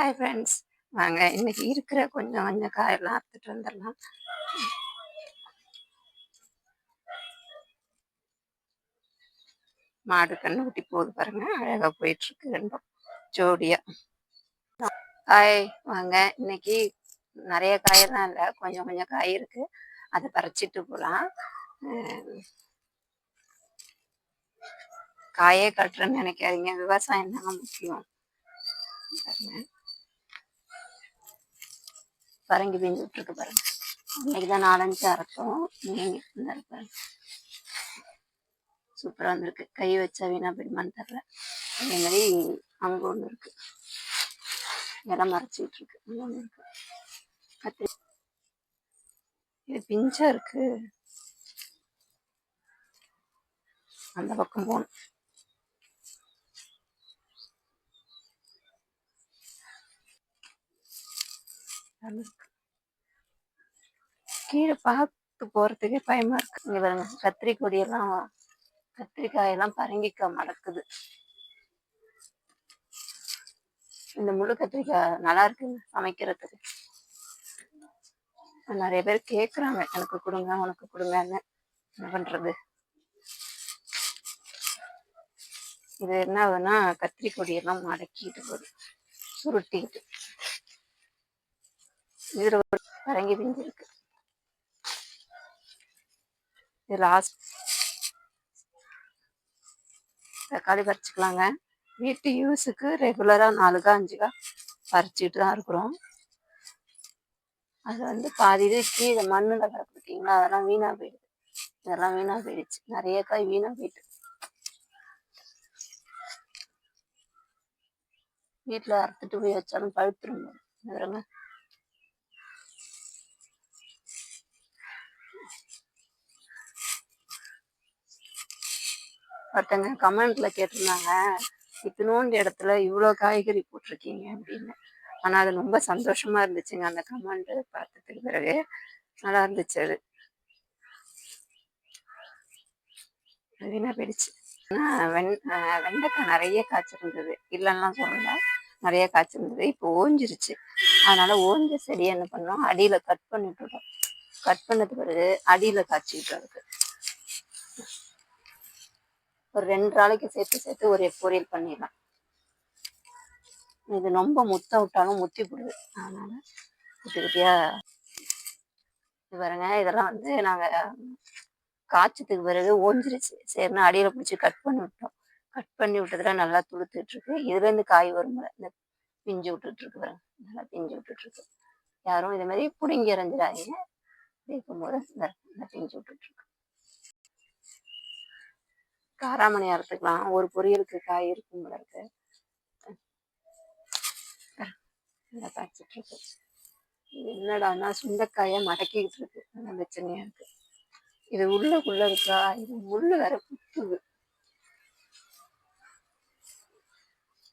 Hi friends வாங்க இன்னைக்கு இருக்கிற கொஞ்சம் கொஞ்சம் காயெல்லாம் அறுத்துட்டு வந்துடலாம். மாடு கண்ணு ஊட்டி போகுது பாருங்க. அழகா போயிட்டு இருக்கு ரெண்டும். ஜோடியா. காய் வாங்க இன்னைக்கு நிறைய காயெல்லாம் இல்லை. கொஞ்சம் கொஞ்சம் காய் இருக்கு. அதை பறிச்சிட்டு போகலாம் காயே கட்டுறேன்னு நினைக்காதீங்க. விவசாயம் தாங்க முக்கியம். பாருங்க. பரங்கி பிஞ்சு விட்டுருக்கு பாருங்க. இன்னைக்கு தான் நாலஞ்சு அரைச்சோம் நீங்க பாருங்க. சூப்பராக வந்திருக்கு. கை வச்சா வீணா பிடிமான்னு தெரில அதே மாதிரி அங்கே ஒன்று இருக்கு. இடம் மறைச்சிட்டு இருக்கு அங்கே ஒன்று இருக்கு. கத்திரி இது பிஞ்சா இருக்கு. அந்த பக்கம் போகணும். கீழே பார்த்து போறதுக்கே பயமா இருக்கு. இங்க பாருங்க கத்திரி கொடியெல்லாம் கத்திரிக்காயெல்லாம் பரங்கிக்காய் மடக்குது. இந்த முழு கத்திரிக்காய் நல்லா இருக்குங்க சமைக்கிறதுக்கு. நிறைய பேர் கேக்குறாங்க எனக்கு கொடுங்க உனக்கு கொடுங்கன்னு. என்ன பண்றது? இது என்ன ஆகுதுன்னா கத்திரி கொடியெல்லாம் மடக்கிட்டு போகுது சுருட்டிக்கிட்டு. இதுல பரங்கி பிஞ்சிருக்கு. இது லாஸ்ட் தக்காளி பறிச்சுக்கலாங்க. வீட்டு யூஸுக்கு ரெகுலராக நாலுக்கா அஞ்சுக்கா பறிச்சுட்டு தான் இருக்கிறோம். அது வந்து பாதி இது கீழே மண்ணில் கிடக்குறீங்களா அதெல்லாம் வீணாக போயிடுது. இதெல்லாம் வீணாக போயிடுச்சு. நிறைய காய் வீணாக போயிட்டு. வீட்டில் அறுத்துட்டு போய் வச்சாலும் பழுத்துருங்க ஒருத்தங்க கமெண்ட்ல கேட்டிருந்தாங்க இத்தினோண்டு இடத்துல இவ்வளோ காய்கறி போட்டிருக்கீங்க அப்படின்னு. ஆனால் அது ரொம்ப சந்தோஷமா இருந்துச்சுங்க அந்த கமெண்ட் பார்த்ததுக்கு பிறகு. நல்லா இருந்துச்சு அது. வீணா போயிடுச்சு? வெண் வெண்டைக்காய் நிறைய காய்ச்சிருந்தது. இல்லைன்னா சொல்லல. நிறைய காய்ச்சிருந்தது. இப்போ ஓஞ்சிருச்சு. அதனால ஓஞ்ச செடியை என்ன பண்ணோம்? அடியில் கட் பண்ணிட்டு கட் பண்ணது பிறகு அடியில் காய்ச்சிக்கிட்டு இருக்கு. ஒரு ரெண்டு நாளைக்கு சேர்த்து சேர்த்து ஒரு பொரியல் பண்ணிடலாம். இது ரொம்ப முத்த விட்டாலும் முத்தி போடுது. அதனால குட்டி குட்டியா இது பாருங்க இதெல்லாம் வந்து நாங்க காய்ச்சத்துக்கு பிறகு ஓஞ்சிருச்சு சரின்னு அடியில பிடிச்சி கட் பண்ணி விட்டோம். கட் பண்ணி விட்டதுல நல்லா துளுத்துட்டு இருக்கு. இதுல இருந்து காய் வரும்ல இந்த பிஞ்சு விட்டுட்டு இருக்கு பாருங்க நல்லா பிஞ்சு விட்டுட்டு இருக்கு. யாரும் இதே மாதிரி பிடுங்கி இறஞ்சிடாதீங்க இருக்கும் போது இந்த பிஞ்சு விட்டுட்டு இருக்கு. காராமணி அறுத்துக்கலாம் ஒரு பொரியலுக்கு காய் இருக்கும் போல இருக்கு. காய்ச்சிட்டு இருக்கு. என்னடானா சுண்டைக்காய மடக்கிக்கிட்டு இருக்கு. நல்ல பிரச்சனையா இருக்கு? இது உள்ளக்குள்ள இருக்கா? இது முள்ளு வேற குத்துது.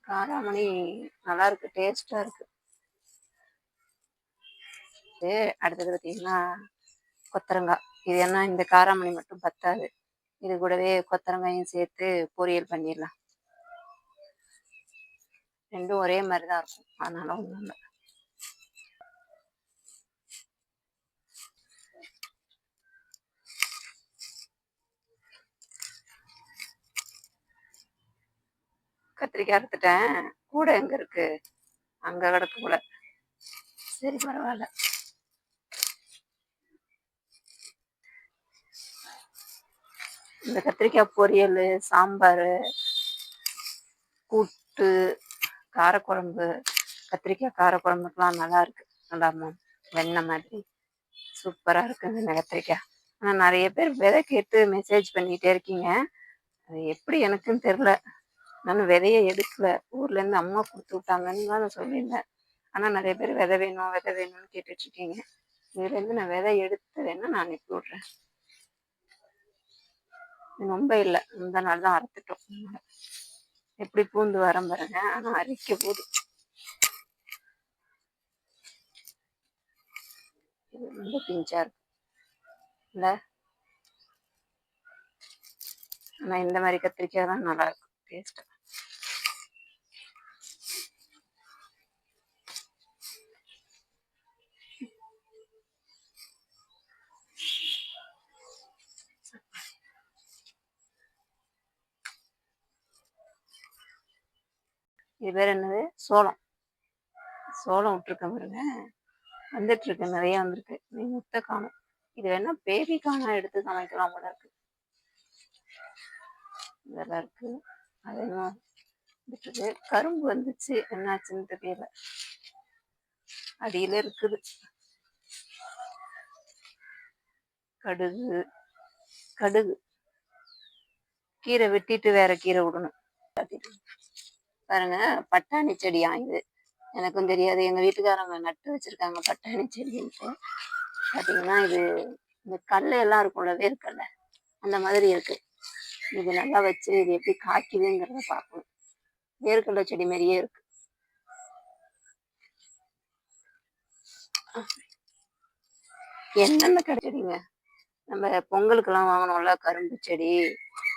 காராமணி நல்லா இருக்கு டேஸ்டா இருக்கு. அடுத்தது பார்த்தீங்கன்னா கொத்தரங்காய் இது என்ன? இந்த காராமணி மட்டும் பத்தாது. இது கூடவே கொத்தரங்காயும் சேர்த்து பொரியல் பண்ணிடலாம். ரெண்டும் ஒரே மாதிரி தான் இருக்கும். அதனால ஒன்றும் இல்லை. கத்திரிக்காய் அறுத்துட்டேன். கூட எங்க இருக்கு? அங்க கிடக்கு கூட சரி பரவாயில்ல. இந்த கத்திரிக்காய் பொரியல் சாம்பார் கூட்டு காரக்குழம்பு கத்திரிக்காய் காரக்குழம்புக்கெலாம் நல்லா இருக்கு நல்லா வெண்ணெய் மாதிரி சூப்பராக இருக்குங்க இந்த கத்திரிக்காய். ஆனால் நிறைய பேர் விதை கேட்டு மெசேஜ் பண்ணிகிட்டே இருக்கீங்க. அது எப்படி எனக்குன்னு தெரில நான் விதையை எடுக்கல. ஊர்லேருந்து அம்மா கொடுத்து விட்டாங்கன்னு தான் நான் சொல்லியிருந்தேன். ஆனால் நிறைய பேர் விதை வேணும் விதை வேணும்னு கேட்டுட்ருக்கீங்க இதுலேருந்து நான் விதை எடுத்து வேணால் நான் அனுப்பி விட்றேன். ரொம்ப இல்லை. இந்த நாள் தான் அறுத்துட்டோம். எப்படி பூந்து வரம் பாருங்க. ஆனா அரிக்க போது. ரொம்ப பிஞ்சா இருக்கு. இல்ல? ஆனா இந்த மாதிரி கத்திரிக்காய் தான் நல்லா இருக்கும். டேஸ்ட் இது பேர் என்னது? சோளம். சோளம் விட்டுருக்கேன் பாருங்க. வந்துட்டு இருக்கு நிறைய வந்திருக்கு. நீ முத்த காணும். இது வேணா பேபி காணா எடுத்து சமைக்கலாம் போல இருக்கு. இதெல்லாம் இருக்கு. அது என்ன? வந்துட்டு கரும்பு வந்துச்சு. என்னாச்சுன்னு தெரியல. அடியில இருக்குது. கடுகு. கடுகு. கீரை வெட்டிட்டு வேற கீரை விடணும். பாருங்க பட்டாணி செடியா இது எனக்கும் தெரியாது. எங்க வீட்டுக்காரங்க நட்டு வச்சிருக்காங்க பட்டாணி செடின்ட்டு. பாத்தீங்கன்னா இது இந்த கல்ல எல்லாம் இருக்கும்ல வேர்க்கல்ல அந்த மாதிரி இருக்கு. இது நல்லா வச்சு இது எப்படி காய்க்குதுங்கிறத பார்க்கணும் வேர்க்கடலை செடி மாதிரியே இருக்கு. என்னென்ன கிடைச்சடிங்க நம்ம பொங்கலுக்கெல்லாம் வாங்கினோம்ல கரும்பு செடி.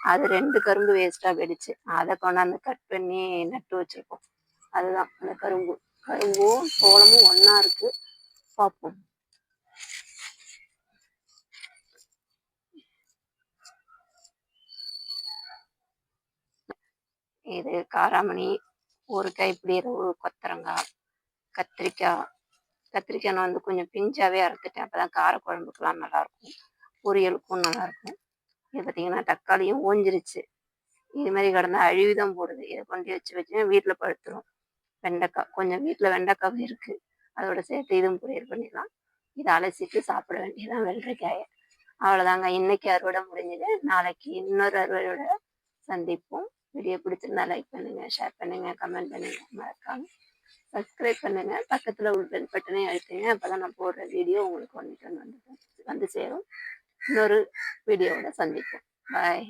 அது ரெண்டு கரும்பு வேஸ்டா போயிடுச்சு அதை கொண்டாந்து கட் பண்ணி நட்டு வச்சிருக்கோம். அதுதான் அந்த கரும்பு. கரும்பும் சோளமும் ஒன்றா இருக்கு. பார்ப்போம். இது காராமணி ஒரு கைப்பிடி ஒரு கொத்தரங்காய் கத்திரிக்காய். கத்திரிக்காய் நான் வந்து கொஞ்சம் பிஞ்சாவே அறுத்துட்டேன். அப்பதான் காரக்குழம்புக்கெல்லாம் நல்லா இருக்கும். பொரியலுக்கும் நல்லா இருக்கும். இது பார்த்தீங்கன்னா தக்காளியும் ஓஞ்சிருச்சு. இது மாதிரி கிடந்தா அழிவுதான் போடுது. இதை கொண்டு வச்சு வச்சுன்னா வீட்டில் படுத்துரும். வெண்டைக்காய் கொஞ்சம் வீட்டில் வெண்டைக்காவும் இருக்கு. அதோட சேர்த்து இதுவும் பொரியல் பண்ணிடலாம். இதை அலசிட்டு சாப்பிட வேண்டியதான் வெள்ளரிக்காயை அவ்வளோதாங்க இன்னைக்கு அறுவடை முடிஞ்சது. நாளைக்கு இன்னொரு அறுவடையோட சந்திப்போம். வீடியோ பிடிச்சிருந்தா லைக் பண்ணுங்க ஷேர் பண்ணுங்க கமெண்ட் பண்ணுங்க. மறக்காம சப்ஸ்கிரைப் பண்ணுங்க. பக்கத்தில் உள்ள பெல் பட்டனை அழுத்துங்க. அப்பதான் நான் போடுற வீடியோ உங்களுக்கு வந்துட்டு வந்து வந்து சேரும். இன்னொரு வீடியோவோட சந்திப்போம் பாய்